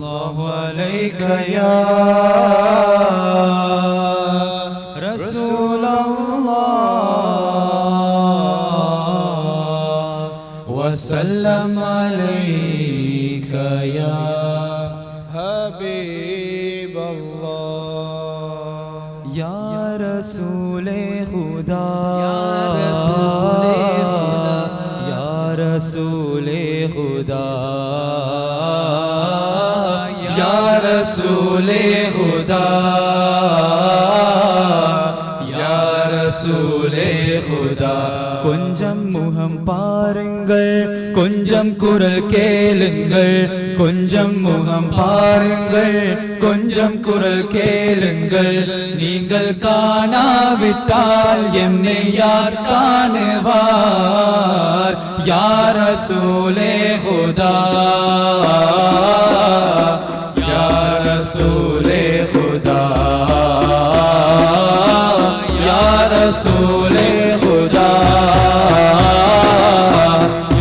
الله عليك يا رسول الله. وسلم عليك يا حبيب الله. يا رسول خدا. يا رسول خدا. ரசூலே குதா கொஞ்சம் முகம் பாருங்கள் கொஞ்சம் குரல் கேளுங்கள். கொஞ்சம் முகம் பாருங்கள் கொஞ்சம் குரல் கேளுங்கள். நீங்கள் காணாவிட்டால் என்னை யார் காணுவார்? யார் ரசூலே குதா யார் சூலே ஹுதா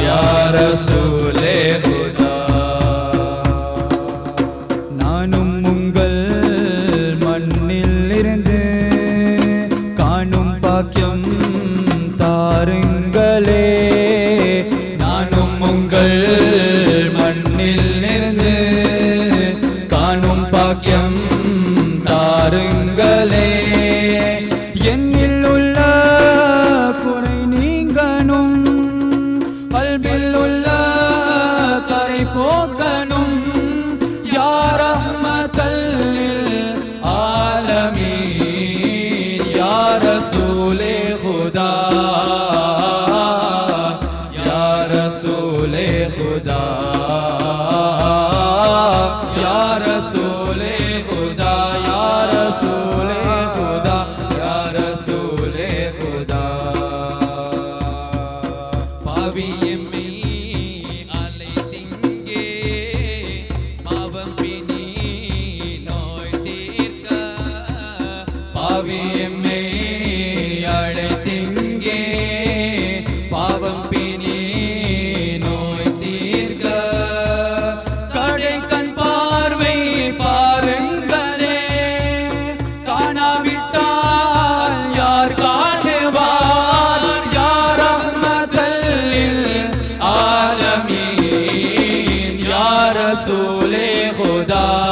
யார் சூலே நானும் உங்கள் மண்ணில் இருந்து காணும் பாக்கியம் या रसूल रसूल खुदा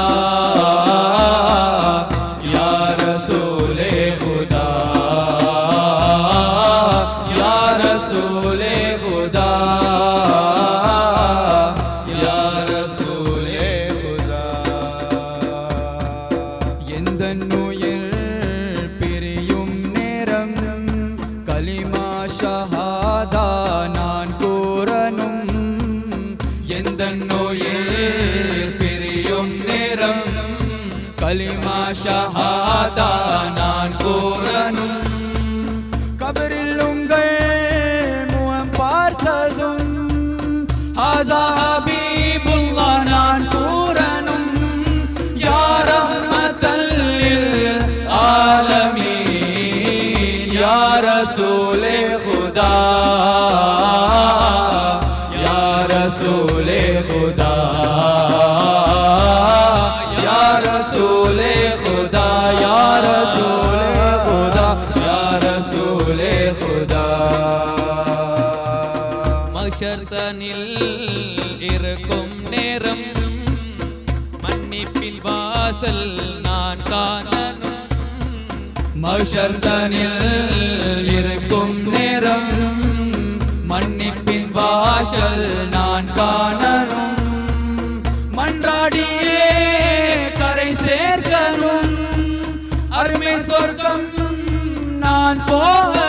نا ٹورن کبری لے منہ پاتا بھی بنگانا ٹورن یار متل آلمی یار رسول خدا یار رسول خدا یار رسول خدا மஷர்தனில் இருக்கும் நேரம் மன்னிப்பில் வாசல் நான் காணனும் மஷர்தனில் இருக்கும் நேரம் மன்னிப்பின் வாசல் நான் காணனும் மன்றாடியே கரை சேர்க்கணும். அருமை சொர்க்கம் நான் போக